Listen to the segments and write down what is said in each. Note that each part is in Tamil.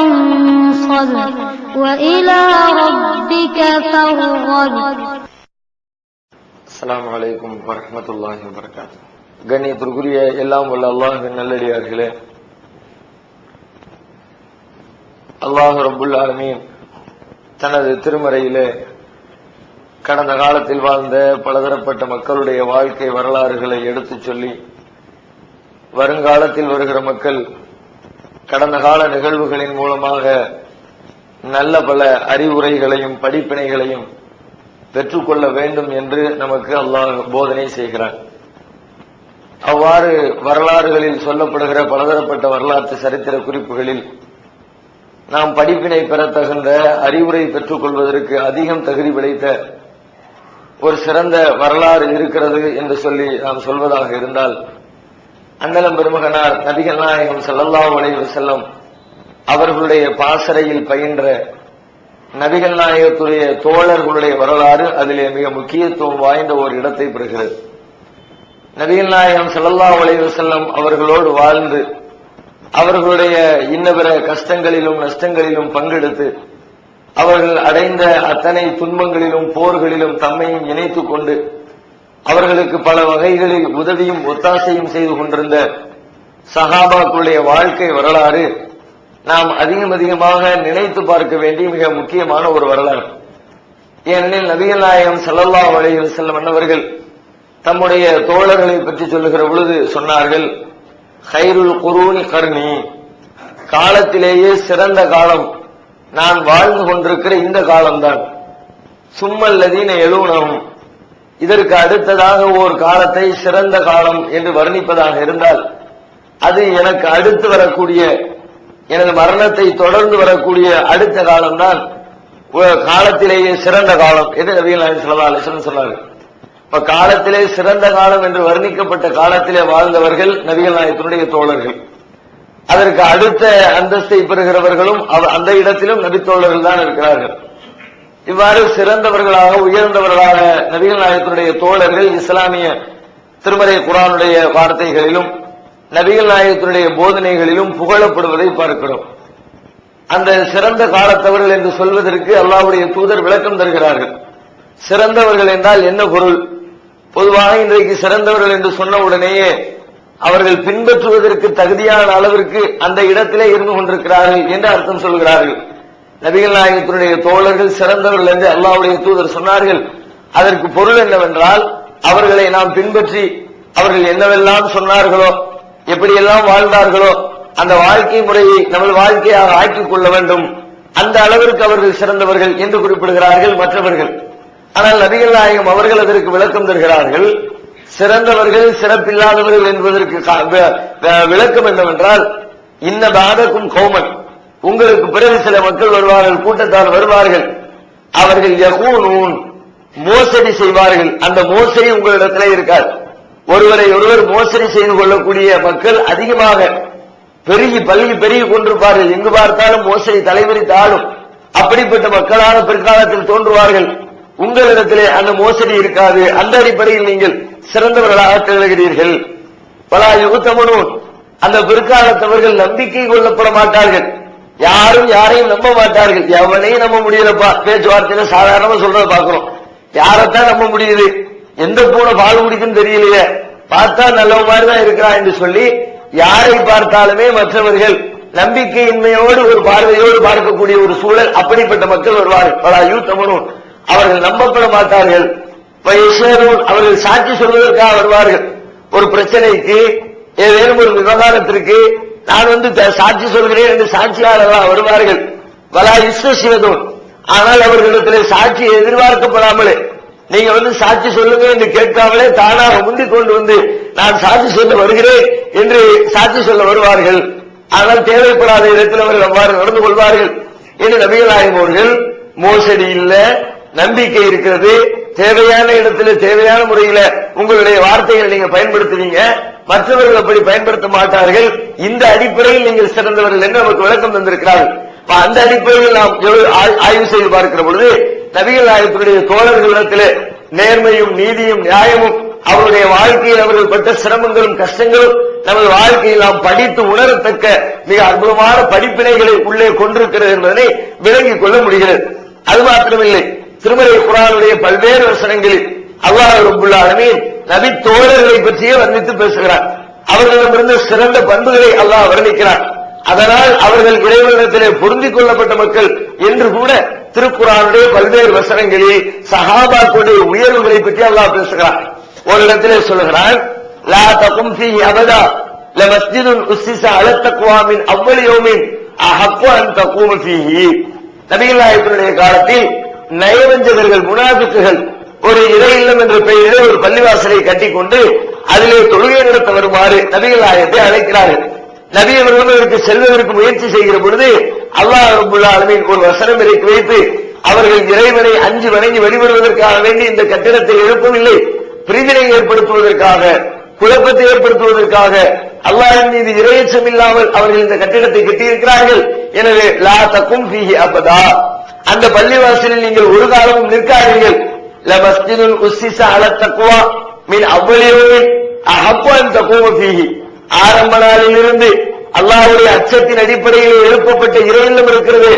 فانصب وإلى ربك فارغب அஸ்ஸலாமு அலைக்கும் வரஹ்மத்துல்லாஹி வபரகாத்து கண்ணியத்திற்குரிய எல்லாம் வல்ல அல்லாஹின் நல்லடியார்களே அல்லாஹ் ரப்புல் ஆலமீன் தனது திருமறையிலே கடந்த காலத்தில் வாழ்ந்த பலதரப்பட்ட மக்களுடைய வாழ்க்கை வரலாறுகளை எடுத்துச் சொல்லி வருங்காலத்தில் வருகிற மக்கள் கடந்த கால நிகழ்வுகளின் மூலமாக நல்ல பல அறிவுரைகளையும் படிப்பினைகளையும் பெற்றுக்கொள்ள வேண்டும் என்று நமக்கு அல்லாஹ் போதனை செய்கிறான். அவ்வாறு வரலாறுகளில் சொல்லப்படுகிற பலதரப்பட்ட வரலாற்று சரித்திர குறிப்புகளில் நாம் படிப்பினை பெற தகுந்த அறிவுரை பெற்றுக் கொள்வதற்கு அதிகம் தகுதி விளைத்த ஒரு சிறந்த வரலாறு இருக்கிறது என்று சொல்லி நாம் சொல்வதாக இருந்தால் அண்ணலம் பெருமகனார் நபிகள் நாயகம் செல்லல்லா அலைஹி செல்லும் அவர்களுடைய பாசறையில் பயின்ற நபிகள் நாயகத்துடைய தோழர்களுடைய வரலாறு அதிலே மிக முக்கியத்துவம் வாய்ந்த ஒரு இடத்தை பெறுகிறது. நபிகள் நாயகம் ஸல்லல்லாஹு அலைஹி செல்லும் அவர்களோடு வாழ்ந்து அவர்களுடைய இன்னபிற கஷ்டங்களிலும் நஷ்டங்களிலும் பங்கெடுத்து அவர்கள் அடைந்த அத்தனை துன்பங்களிலும் போர்களிலும் தம்மையும் இணைத்துக் கொண்டு அவர்களுக்கு பல வகைகளில் உதவியும் ஒத்தாசையும் செய்து கொண்டிருந்த சகாபாக்களுடைய வாழ்க்கை வரலாறு நாம் அதிகம் அதிகமாக நினைத்து பார்க்க வேண்டிய மிக முக்கியமான ஒரு வரலாறு. ஏனெனில் நபிகள் நாயகம் ஸல்லல்லாஹு செல்ல மன்னவர்கள் தம்முடைய தோழர்களை பற்றி சொல்லுகிற பொழுது சொன்னார்கள் ஹைருல் குரூனி கர்ணி காலத்திலேயே சிறந்த காலம் நான் வாழ்ந்து கொண்டிருக்கிற இந்த காலம்தான். சும்மல்லதீன எழுவனவும் இதற்கு அடுத்ததாக ஓர் காலத்தை சிறந்த காலம் என்று வர்ணிப்பதாக இருந்தால் அது எனக்கு அடுத்து வரக்கூடிய எனது மரணத்தை தொடர்ந்து வரக்கூடிய அடுத்த காலம்தான் காலத்திலேயே சிறந்த காலம் என்று நபிகள் நாயகம் ஸல்லல்லாஹு அலைஹி சொன்னார்கள். இப்ப காலத்திலே சிறந்த காலம் என்று வர்ணிக்கப்பட்ட காலத்திலே வாழ்ந்தவர்கள் நபிகள் நாயகத்தினுடைய தோழர்கள். அதற்கு அடுத்த அந்தஸ்தை பெறுகிறவர்களும் அவ- அந்த இடத்திலும் நபித்தோழர்கள் தான் இருக்கிறார்கள். இவ்வாறு சிறந்தவர்களாக உயர்ந்தவர்களாக நபிகள் நாயகத்தினுடைய தோழர்கள் இஸ்லாமிய திருமறை குரானுடைய வார்த்தைகளிலும் நபிகள் நாயகத்தினுடைய போதனைகளிலும் புகழப்படுவதை பார்க்கிறோம். அந்த சிறந்த காலத்தவர்கள் என்று சொல்வதற்கு அல்லாவுடைய தூதர் விளக்கம் தருகிறார்கள். சிறந்தவர்கள் என்றால் என்ன பொருள்? பொதுவாக இன்றைக்கு சிறந்தவர்கள் என்று சொன்ன உடனேயே அவர்கள் பின்பற்றுவதற்கு தகுதியான அளவிற்கு அந்த இடத்திலே இருந்து கொண்டிருக்கிறார்கள் என்று அர்த்தம் சொல்கிறார்கள். நபிகள் நாயகத்தினுடைய தோழர்கள் சிறந்தவர்கள் என்று அல்லாவுடைய தூதர் சொன்னார்கள். அதற்கு பொருள் என்னவென்றால் அவர்களை நாம் பின்பற்றி அவர்கள் என்னவெல்லாம் சொன்னார்களோ எப்படியெல்லாம் வாழ்ந்தார்களோ அந்த வாழ்க்கை முறையை நமது வாழ்க்கையாக ஆக்கிக் கொள்ள வேண்டும். அந்த அளவிற்கு அவர்கள் சிறந்தவர்கள் என்று குறிப்பிடுகிறார்கள் மற்றவர்கள். ஆனால் நபிகள் நாயகம் அவர்கள் அதற்கு விளக்கம் தருகிறார்கள். சிறந்தவர்கள் சிறப்பில்லாதவர்கள் என்பதற்கு விளக்கம் என்னவென்றால் இன்ன பாதக்கும் கோமன். உங்களுக்கு பிறகு சில மக்கள் வருவார்கள் கூட்டத்தார் வருவார்கள். அவர்கள் யகூனூன் மோசடி செய்வார்கள். அந்த மோசடி உங்களிடத்தில் இருக்காது. ஒருவரை ஒருவர் மோசடி செய்து கொள்ளக்கூடிய மக்கள் அதிகமாக பெருகி பல்கி பெருகி கொண்டிருப்பார்கள். எங்கு பார்த்தாலும் மோசடி தலைவிரித்து ஆளும் அப்படிப்பட்ட மக்களான பிற்காலத்தில் தோன்றுவார்கள். உங்களிடத்திலே அந்த மோசடி இருக்காது. அந்த அடிப்படையில் நீங்கள் சிறந்தவர்களாக திகழ்கிறீர்கள். பல யுகத்தமனும் அந்த பிற்காலத்தவர்கள் நம்பிக்கை கொள்ளப்பட மாட்டார்கள். யாரும் யாரையும் நம்ப மாட்டார்கள். எவனையும் நம்ப முடியலப்பா. பேச்சுவார்த்தையில சாதாரணமா சொல்றத பாக்குறோம் யாரைத்தான் நம்ப முடியுது? எந்த பூனை பால் குடிக்குன்னு தெரியலையே. பார்த்தா நல்ல மாதிரி தான் இருக்கிறான் என்று சொல்லி யாரை பார்த்தாலுமே மற்றவர்கள் நம்பிக்கையின்மையோடு ஒரு பார்வையோடு பார்க்கக்கூடிய ஒரு சூழல் அப்படிப்பட்ட மக்கள் வருவார்கள். பல அவர்கள் நம்பப்பட மாட்டார்கள். வயசேரும் அவர்கள் சாட்சி சொல்வதற்காக வருவார்கள். ஒரு பிரச்சனைக்கு ஏதேனும் ஒரு விவகாரத்திற்கு நான் வந்து த- சாட்சி சொல்கிறேன் என்று சாட்சியாளர்களாக வருவார்கள். வலா இஸ்வசிவதும் ஆனால் அவர்களிடத்தில் சாட்சி எதிர்பார்க்கப்படாமலே நீங்க வந்து சாட்சி சொல்லுங்க என்று கேட்காமலே தானாக முந்திக் கொண்டு வந்து நான் சாட்சி சொல்ல வருகிறேன் என்று சாட்சி சொல்ல வருவார்கள். ஆனால் தேவைப்படாத இடத்தில் அவர்கள் அவ்வாறு நடந்து கொள்வார்கள். என்று நபிகள் அவர்கள் மோசடி இல்ல நம்பிக்கை இருக்கிறது. தேவையான இடத்துல தேவையான முறையில உங்களுடைய வார்த்தைகளை நீங்க பயன்படுத்துவீங்க. மற்றவர்கள் அப்படி பயன்படுத்த மாட்டார்கள். இந்த அடிப்படையில் நீங்கள் சிறந்தவர்கள் என்று நமக்கு விளக்கம் தந்திருக்கிறார்கள். அந்த அடிப்படையில் நாம் ஆய்வு செய்து பார்க்கிற பொழுது நபிகள் நாயகத்துடைய தோழர்களிடத்திலே நேர்மையும் நீதியும் நியாயமும் அவருடைய வாழ்க்கையில் அவர்கள் பட்ட சிரமங்களும் கஷ்டங்களும் நமது வாழ்க்கையில் நாம் படித்து உணரத்தக்க மிக அற்புதமான படிப்பினைகளை உள்ளே கொண்டிருக்கிறது என்பதனை விளங்கிக் கொள்ள முடிகிறது. அது மாத்திரமில்லை. திருமலை குரானுடைய பல்வேறு வசனங்களில் அல்லாஹ் ரபுல் நபி தோழர்களை பற்றியே வர்ணித்து பேசுகிறார். அவர்களிடமிருந்து சிறந்த பண்புகளை அல்லாஹ் வர்ணிக்கிறார் அதனால் அவர்கள் இறைவனத்திலே பொருந்திக் கொள்ளப்பட்ட மக்கள் என்று கூட திருக்குறானுடைய பல்வேறு வசனங்களில் சஹாபாக்களுடைய உயர்வுகளை பற்றி அல்லாஹ் பேசுகிறார் ஒரு இடத்திலே சொல்லுகிறான் லா தகும் ஃபீஹி அபதா லமஸ்ஜிதுன் உஸ்ஸிஸ அலா தக்வா அன் தகூம ஃபீஹி. நபிகள் நாயகத்தினுடைய காலத்தில் நயவஞ்சகர்கள் முனாபிக்குகள் ஒரு இறை இல்லம் என்ற பெயரிலே ஒரு பள்ளிவாசலை கட்டிக்கொண்டு அதிலே தொழுகை நடத்த வருமாறு நபிகள் நாயகத்தை அழைக்கிறார்கள். நபி அவர்களும் இதற்கு செல்வதற்கு முயற்சி செய்கிற பொழுது அல்லாஹ் ரபுல்லா ஒரு வசனம் இறக்கி வைத்து அவர்கள் இறைவனை அஞ்சு வணங்கி வழிபடுவதற்காக வேண்டி இந்த கட்டிடத்தை எழுப்பவில்லை. பிரிவினை ஏற்படுத்துவதற்காக குழப்பத்தை ஏற்படுத்துவதற்காக அல்லாஹின் மீது இரையச்சம் இல்லாமல் அவர்கள் இந்த கட்டிடத்தை கட்டியிருக்கிறார்கள். எனவே லா தக்கும் ஃபீஹி அந்த பள்ளிவாசலில் நீங்கள் ஒரு காலமும் நிற்காதீர்கள். லமஸ்ஜிதுல் உஸ்ஸிஸ அல தக்வா மின் அவ்வளியோவின் அஹப்பு அன் தகும ஃபீஹி ஆரம்ப நாளிலிருந்து அல்லாஹ்வுடைய அச்சத்தின் அடிப்படையில் எழுப்பப்பட்ட இறைவனம் இருக்கிறது.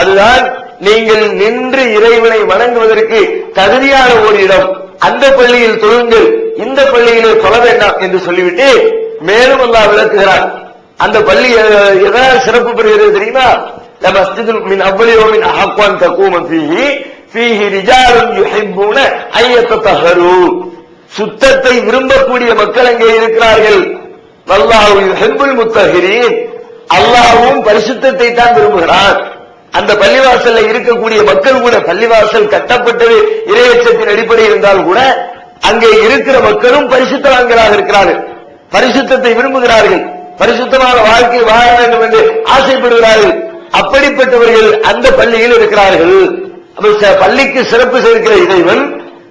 அதுதான் நீங்கள் நின்று இறைவனை வணங்குவதற்கு தகுதியான ஒரு இடம். அந்த பள்ளியில் தொழுங்கள் இந்த பள்ளியிலே தொழ வேண்டாம் என்று சொல்லிவிட்டு மேலும் அல்லா விளக்குகிறான். அந்த பள்ளி எதனால் சிறப்பு பெறுகிறது தெரியுமா? லமஸ்ஜிதுல் மின் அவ்வளியோமின் அஹப்பான் தக்குவம் ஃபீஹி சுத்தத்தை விரும்பக்கூடிய மக்கள் அங்கே இருக்கிறார்கள்? வல்லாஹு யுஹிப்புல் முத்தஹிரீன். பரிசுத்தத்தை தான் விரும்புகிறான். அந்த பள்ளிவாசல்ல இருக்கக்கூடிய மக்கள் கூட பள்ளிவாசல் கட்டப்பட்டது இரையச்சத்தின் அடிப்படை இருந்தால் கூட அங்கே இருக்கிற மக்களும் பரிசுத்தவான்களாக இருக்கிறார்கள். பரிசுத்தத்தை விரும்புகிறார்கள். பரிசுத்தமான வாழ்க்கை வாழ வேண்டும் என்று ஆசைப்படுகிறார்கள். அப்படிப்பட்டவர்கள் அந்த பள்ளியில் இருக்கிறார்கள். அப்ப பள்ளிக்கு சிறப்பு சேர்க்கிற இறைவன்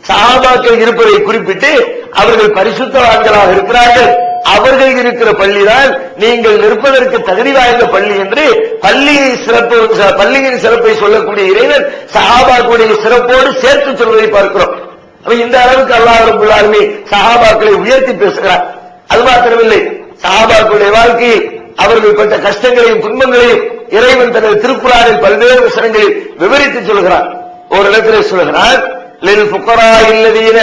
சஹாபாக்கள் இருப்பதை குறிப்பிட்டு அவர்கள் பரிசுத்தவான்களாக இருக்கிறார்கள். அவர்கள் இருக்கிற பள்ளிதான் நீங்கள் நிற்பதற்கு தகுதி வாய்ந்த பள்ளி என்று பள்ளியை சிறப்பு பள்ளியின் சிறப்பை சொல்லக்கூடிய இறைவன் சகாபாக்குடைய சிறப்போடு சேர்த்து சொல்வதை பார்க்கிறோம். இந்த அளவுக்கு அல்லாஹ் ரப்பல் சகாபாக்களை உயர்த்தி பேசுகிறார். அது மாத்திரமில்லை. சகாபாக்குடைய வாழ்க்கையில் அவர்கள் பட்ட கஷ்டங்களையும் துன்பங்களையும் இறைவன் தனது திருக்குறாரில் பல்வேறு வசனங்களில் விவரித்து சொல்கிறார். ஒரு இடத்திலே சொல்கிறார் லில் புக்கரா இல்லதீன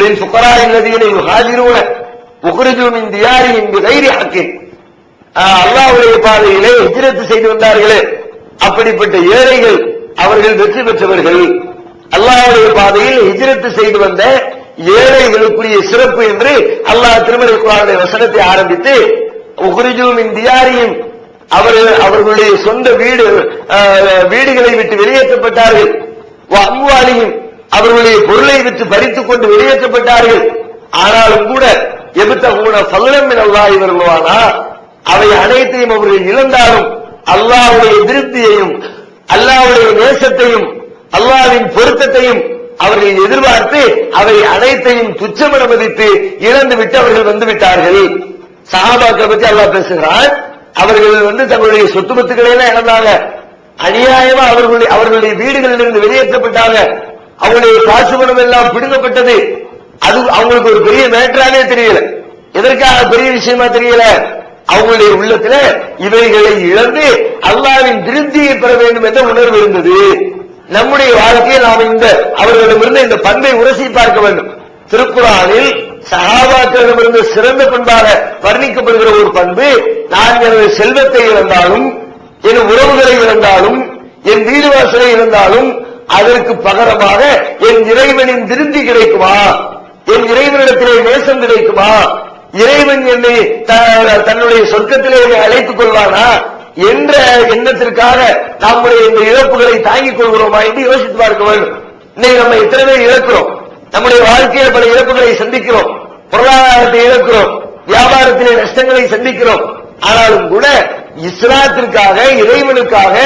லில் புக்கரா இல்லதீன யுஹாஜிரூன உக்ரிஜு மின் தியாரிஹிம் பிகைரி ஹக்கின் ஆஹ் அல்லாஹ்வுடைய பாதையிலே ஹிஜ்ரத் செய்து வந்தார்களே. அப்படிப்பட்ட ஏழைகள் அவர்கள் வெற்றி பெற்றவர்கள். அல்லாஹ்வுடைய பாதையில் ஹிஜ்ரத் செய்து வந்த ஏழைகளுக்குரிய சிறப்பு என்று அல்லாஹ் திருமலை குரானுடைய வசனத்தை ஆரம்பித்து உக்ரிஜூம் தியாரியும் அவர் அவர்களுடைய சொந்த வீடு வீடுகளை விட்டு வெளியேற்றப்பட்டார்கள். அம்வாலியும் அவர்களுடைய பொருளை விட்டு பறித்துக் கொண்டு வெளியேற்றப்பட்டார்கள். ஆனாலும் கூட எபுத்தகுன பல்லமின் அல்லா இவர்களானா அவை அனைத்தையும் அவர்கள் இழந்தாலும் அல்லாவுடைய திருப்தியையும் அல்லாவுடைய நேசத்தையும் அல்லாவின் பொருத்தத்தையும் அவர்கள் எதிர்பார்த்து அவை அனைத்தையும் துச்சமென மதித்து இழந்து விட்டு அவர்கள் வந்து விட்டார்கள் சஹாபாக்களை பத்தி அல்லாஹ் பேசுகிறான் அவர்கள் வந்து தங்களுடைய சொத்து பத்துக்களை எல்லாம் இழந்தாங்க. அநியாயமா அவர்களுடைய அவர்களுடைய வீடுகளிலிருந்து வெளியேற்றப்பட்டாங்க. அவங்களுடைய காசு பணம் எல்லாம் பிடுங்கப்பட்டது. அது அவங்களுக்கு ஒரு பெரிய மேட்டரானே தெரியல. எதற்காக பெரிய விஷயமா தெரியல? அவங்களுடைய உள்ளத்துல இவைகளை இழந்து அல்லாவின் திருப்தியை பெற வேண்டும் என்ற உணர்வு இருந்தது. நம்முடைய வாழ்க்கையில் நாம் இந்த அவர்களிடமிருந்து இந்த பண்பை உரசி பார்க்க வேண்டும். திருக்குறானில் சகாபாக்களிடமிருந்து சிறந்த பண்பாக வர்ணிக்கப்படுகிற ஒரு பண்பு நான் எனது செல்வத்தை இழந்தாலும் என் உறவுகளை இழந்தாலும் என் வீடு வாசலை இழந்தாலும் அதற்கு பகரமாக என் இறைவனின் திருப்தி கிடைக்குமா? என் இறைவனிடத்திலே நேசம் கிடைக்குமா? இறைவன் என்னை த- தன்னுடைய சொர்க்கத்திலே என்னை அழைத்துக் கொள்வானா? என்ற எண்ணத்திற்காக நம்முடைய இந்த இழப்புகளை தாங்கிக் கொள்கிறோமா என்று யோசித்து பார்க்க வேண்டும் இன்னைக்கு நம்ம எத்தனை பேர் இழக்கிறோம். நம்முடைய வாழ்க்கையில பல இழப்புகளை சந்திக்கிறோம். பொருளாதாரத்தை இழக்கிறோம். வியாபாரத்திலே நஷ்டங்களை சந்திக்கிறோம். ஆனாலும் கூட இஸ்லாத்திற்காக இறைவனுக்காக